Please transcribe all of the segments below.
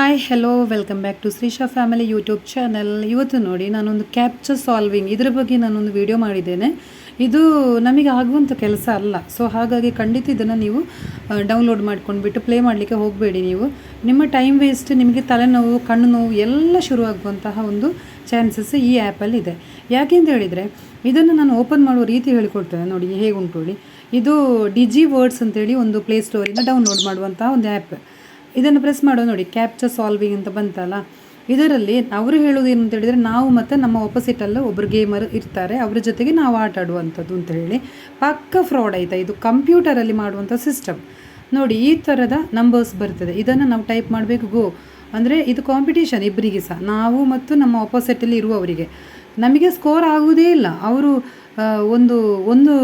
Hi hello welcome back to Shreesha family YouTube channel ಇವತ್ತು ನೋಡಿ ನಾನೊಂದು ಕ್ಯಾಪ್ಚರ್ ಸಾಲ್ವಿಂಗ್ ಇದರ ಬಗ್ಗೆ ನಾನೊಂದು ವಿಡಿಯೋ ಮಾಡಿದ್ದೇನೆ. ಇದು ನಮಗೆ ಆಗುವಂಥ ಕೆಲಸ ಅಲ್ಲ. ಸೊ ಹಾಗಾಗಿ ಖಂಡಿತ ಇದನ್ನು ನೀವು ಡೌನ್ಲೋಡ್ ಮಾಡ್ಕೊಂಡ್ಬಿಟ್ಟು ಪ್ಲೇ ಮಾಡಲಿಕ್ಕೆ ಹೋಗಬೇಡಿ ನೀವು. ನಿಮ್ಮ ಟೈಮ್ ವೇಸ್ಟ್ ನಿಮಗೆ ತಲೆನೋವು ಕಣ್ಣು ನೋವು ಎಲ್ಲ ಶುರುವಾಗುವಂತಹ ಒಂದು ಚಾನ್ಸಸ್ ಈ ಆ್ಯಪಲ್ಲಿ ಇದೆ. ಯಾಕೆಂತ ಹೇಳಿದರೆ, ಇದನ್ನು ನಾನು ಓಪನ್ ಮಾಡುವ ರೀತಿ ಹೇಳಿಕೊಡ್ತೇನೆ ನೋಡಿ, ಹೇಗುಂಟು ನೋಡಿ ಇದು ಡಿಜಿ ವರ್ಡ್ಸ್ ಅಂತೇಳಿ ಒಂದು ಪ್ಲೇ ಪ್ಲೇಸ್ಟೋರಿಂದ ಡೌನ್ಲೋಡ್ ಮಾಡುವಂತಹ ಒಂದು ಆ್ಯಪ್ ಇದನ್ನು ಪ್ರೆಸ್ ಮಾಡೋ ನೋಡಿ ಕ್ಯಾಪ್ಚರ್ ಸಾಲ್ವಿಂಗ್ ಅಂತ ಬಂತಲ್ಲ? ಇದರಲ್ಲಿ ಅವರು ಹೇಳೋದು ಏನು ಅಂತ ಹೇಳಿದರೆ, ನಾವು ಮತ್ತು ನಮ್ಮ ಒಪೋಸಿಟಲ್ಲೂ ಒಬ್ಬರು ಗೇಮರ್ ಇರ್ತಾರೆ, ಅವ್ರ ಜೊತೆಗೆ ನಾವು ಆಟ ಆಡುವಂಥದ್ದು ಅಂತ ಹೇಳಿ. ಪಕ್ಕ ಫ್ರಾಡ್ ಆಯ್ತಾ ಇದು ಕಂಪ್ಯೂಟರಲ್ಲಿ ಮಾಡುವಂಥ ಸಿಸ್ಟಮ್ ನೋಡಿ, ಈ ಥರದ ನಂಬರ್ಸ್ ಬರ್ತದೆ. ಇದನ್ನು ನಾವು ಟೈಪ್ ಮಾಡಬೇಕು ಗೋ ಅಂದರೆ ಇದು ಕಾಂಪಿಟೇಷನ್ ಇಬ್ಬರಿಗೆ ಸಹ ನಾವು ಮತ್ತು ನಮ್ಮ ಒಪೋಸಿಟಲ್ಲಿ ಇರುವವರಿಗೆ. ನಮಗೆ ಸ್ಕೋರ್ ಆಗುವುದೇ ಇಲ್ಲ. ಅವರು ಒಂದು ಒಂದು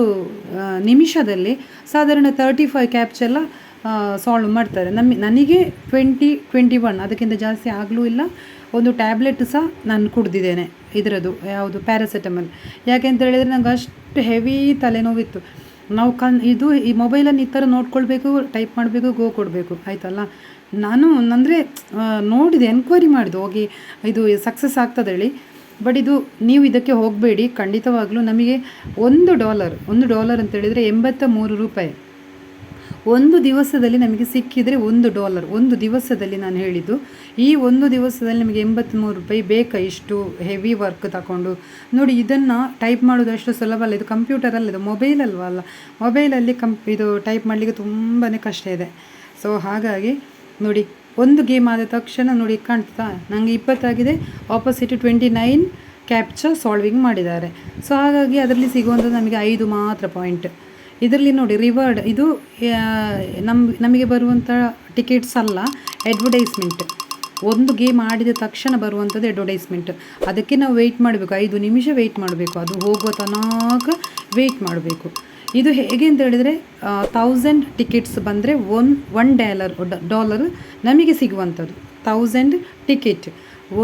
ನಿಮಿಷದಲ್ಲಿ ಸಾಧಾರಣ ತರ್ಟಿ ಫೈವ್ ಕ್ಯಾಪ್ಚೆಲ್ಲ ಸಾಲ್ವ್ ಮಾಡ್ತಾರೆ. ನಮ್ಮ, ನನಗೆ ಟ್ವೆಂಟಿ ಟ್ವೆಂಟಿ ಒನ್ ಅದಕ್ಕಿಂತ ಜಾಸ್ತಿ ಆಗಲೂ ಇಲ್ಲ. ಒಂದು ಟ್ಯಾಬ್ಲೆಟ್ ಸಹ ನಾನು ಕುಡ್ದಿದ್ದೇನೆ ಇದರದ್ದು, ಯಾವುದು ಪ್ಯಾರಾಸೆಟಮಲ್ ಯಾಕೆ ಅಂತ ಹೇಳಿದರೆ ನಂಗೆ ಅಷ್ಟು ಹೆವಿ ತಲೆನೋವಿತ್ತು. ನಾವು ಕನ್ ಇದು ಈ ಮೊಬೈಲನ್ನು ಈ ಥರ ನೋಡ್ಕೊಳ್ಬೇಕು ಟೈಪ್ ಮಾಡಬೇಕು ಗೋ ಕೊಡಬೇಕು, ಆಯ್ತಲ್ಲ? ನಾನು ಅಂದರೆ ನೋಡಿದೆ ಎನ್ಕ್ವೈರಿ ಮಾಡಿದೆ, ಹೋಗಿ ಇದು ಸಕ್ಸಸ್ ಆಗ್ತದೆ ಹೇಳಿ. ಬಟ್ ಇದು ನೀವು ಇದಕ್ಕೆ ಹೋಗಬೇಡಿ, ಖಂಡಿತವಾಗಲೂ ನಮಗೆ ಒಂದು ಡಾಲರ್ ಒಂದು ಡಾಲರ್ ಅಂತ ಹೇಳಿದರೆ ಎಂಬತ್ತ ಮೂರು ರೂಪಾಯಿ. ಒಂದು ದಿವಸದಲ್ಲಿ ನಮಗೆ ಸಿಕ್ಕಿದರೆ ಒಂದು ಡಾಲರ್, ಒಂದು ದಿವಸದಲ್ಲಿ ನಾನು ಹೇಳಿದ್ದು, ಈ ಒಂದು ದಿವಸದಲ್ಲಿ ನಮಗೆ ಎಂಬತ್ತ್ಮೂರು ರೂಪಾಯಿ ಬೇಕಾ ಇಷ್ಟು ಹೆವಿ ವರ್ಕ್ ತಗೊಂಡು ನೋಡಿ, ಇದನ್ನು ಟೈಪ್ ಮಾಡೋದು ಅಷ್ಟು ಸುಲಭ ಅಲ್ಲ, ಇದು ಕಂಪ್ಯೂಟರಲ್ಲಿ ಇದು ಮೊಬೈಲ್ ಅಲ್ವಾ ಅಲ್ಲ? ಮೊಬೈಲಲ್ಲಿ ಕಂಪ್ ಇದು ಟೈಪ್ ಮಾಡಲಿಕ್ಕೆ ತುಂಬಾ ಕಷ್ಟ ಇದೆ. ಸೊ ಹಾಗಾಗಿ ನೋಡಿ, ಒಂದು ಗೇಮ್ ಆದ ತಕ್ಷಣ ನೋಡಿ ಕಾಣ್ತಾ ನನಗೆ ಇಪ್ಪತ್ತಾಗಿದೆ opposite twenty nine captcha solving ಮಾಡಿದ್ದಾರೆ. ಸೊ ಹಾಗಾಗಿ ಅದರಲ್ಲಿ ಸಿಗುವಂಥದ್ದು ನಮಗೆ ಐದು ಮಾತ್ರ ಪಾಯಿಂಟ್ ಇದರಲ್ಲಿ ನೋಡಿ ರಿವಾರ್ಡ್ ಇದು ನಮ್ಮ ನಮಗೆ ಬರುವಂಥ ಟಿಕೆಟ್ಸ್ ಅಲ್ಲ ಅಡ್ವರ್ಟೈಸ್ಮೆಂಟ್ ಒಂದು ಗೇಮ್ ಆಡಿದ ತಕ್ಷಣ ಬರುವಂಥದ್ದು ಅಡ್ವರ್ಟೈಸ್ಮೆಂಟ್ ಅದಕ್ಕೆ ನಾವು ವೆಯ್ಟ್ ಮಾಡಬೇಕು, ಐದು ನಿಮಿಷ ವೆಯ್ಟ್ ಮಾಡಬೇಕು, ಅದು ಹೋಗುವ ತನಕ ವೆಯ್ಟ್ ಮಾಡಬೇಕು. ಇದು ಹೇಗೆ ಅಂತ ಹೇಳಿದರೆ ತೌಸಂಡ್ ಟಿಕೆಟ್ಸ್ ಬಂದರೆ ಒನ್ ಒನ್ ಡಾಲರ್ ಡಾಲರ್ ನಮಗೆ ಸಿಗುವಂಥದ್ದು. ತೌಸಂಡ್ ಟಿಕೆಟ್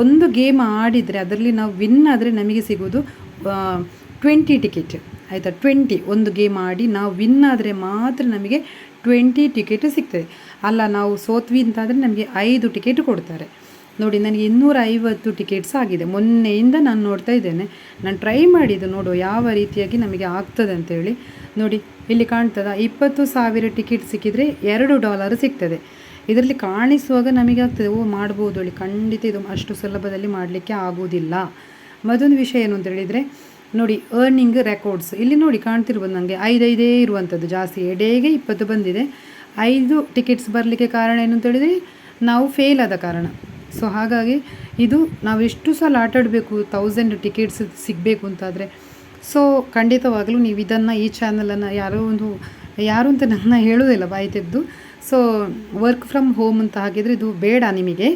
ಒಂದು ಗೇಮ್ ಆಡಿದರೆ, ಅದರಲ್ಲಿ ನಾವು ವಿನ್ ಆದರೆ ನಮಗೆ ಸಿಗೋದು ಟ್ವೆಂಟಿ ಟಿಕೆಟ್ ಆಯಿತಾ? ಟ್ವೆಂಟಿ ಒಂದು ಗೇಮ್ ಆಡಿ ನಾವು ವಿನ್ ಆದರೆ ಮಾತ್ರ ನಮಗೆ ಟ್ವೆಂಟಿ ಟಿಕೆಟ್ ಸಿಗ್ತದೆ. ಅಲ್ಲ, ನಾವು ಸೋತ್ವಿ ಅಂತಾದರೆ ನಮಗೆ ಐದು ಟಿಕೆಟ್ ಕೊಡ್ತಾರೆ. ನೋಡಿ, ನನಗೆ ಇನ್ನೂರ ಐವತ್ತು ಟಿಕೆಟ್ಸ್ ಆಗಿದೆ. ಮೊನ್ನೆಯಿಂದ ನಾನು ನೋಡ್ತಾ ಇದ್ದೇನೆ. ನಾನು ಟ್ರೈ ಮಾಡಿದ್ದು ನೋಡು, ಯಾವ ರೀತಿಯಾಗಿ ನಮಗೆ ಆಗ್ತದೆ ಅಂತೇಳಿ. ನೋಡಿ, ಇಲ್ಲಿ ಕಾಣ್ತದ? ಇಪ್ಪತ್ತು ಸಾವಿರ ಟಿಕೆಟ್ ಸಿಕ್ಕಿದರೆ ಎರಡು ಡಾಲರ್ ಸಿಗ್ತದೆ. ಇದರಲ್ಲಿ ಕಾಣಿಸುವಾಗ ನಮಗೆ ಆಗ್ತದೆ, ಓ, ಮಾಡ್ಬೋದು ಹೇಳಿ. ಖಂಡಿತ ಇದು ಅಷ್ಟು ಸುಲಭದಲ್ಲಿ ಮಾಡಲಿಕ್ಕೆ ಆಗುವುದಿಲ್ಲ ಮತ್ತೊಂದು ವಿಷಯ ಏನು ಅಂತ ಹೇಳಿದರೆ ನೋಡಿ ಅರ್ನಿಂಗ್ ರೆಕಾರ್ಡ್ಸ್ ಇಲ್ಲಿ ನೋಡಿ ಕಾಣ್ತಿರ್ಬೋದು ನನಗೆ ಐದೈದೇ ಇರುವಂಥದ್ದು ಜಾಸ್ತಿ. ಎಡೆಗೆ ಇಪ್ಪತ್ತು ಬಂದಿದೆ. ಐದು ಟಿಕೆಟ್ಸ್ ಬರಲಿಕ್ಕೆ ಕಾರಣ ಏನು ಅಂತ ಹೇಳಿದರೆ, ನಾವು ಫೇಲ್ ಆದ ಕಾರಣ. ಸೊ ಹಾಗಾಗಿ ಇದು ನಾವು ಎಷ್ಟು ಸಲ ಆಟಾಡಬೇಕು ತೌಸಂಡ್ ಟಿಕೆಟ್ಸ್ ಸಿಗಬೇಕು ಅಂತಾದರೆ ಸೊ ಖಂಡಿತವಾಗಲೂ ನೀವು ಇದನ್ನು ಈ ಚಾನಲನ್ನು ಯಾರೋ ಒಂದು, ಯಾರು ಅಂತ ನನ್ನ ಹೇಳೋದಿಲ್ಲ ಬಾಯಿ ತೆಗೆದು. ಸೊ ವರ್ಕ್ ಫ್ರಮ್ ಹೋಮ್ ಅಂತ ಹಾಕಿದರೆ ಇದು ಬೇಡ ನಿಮಗೆ.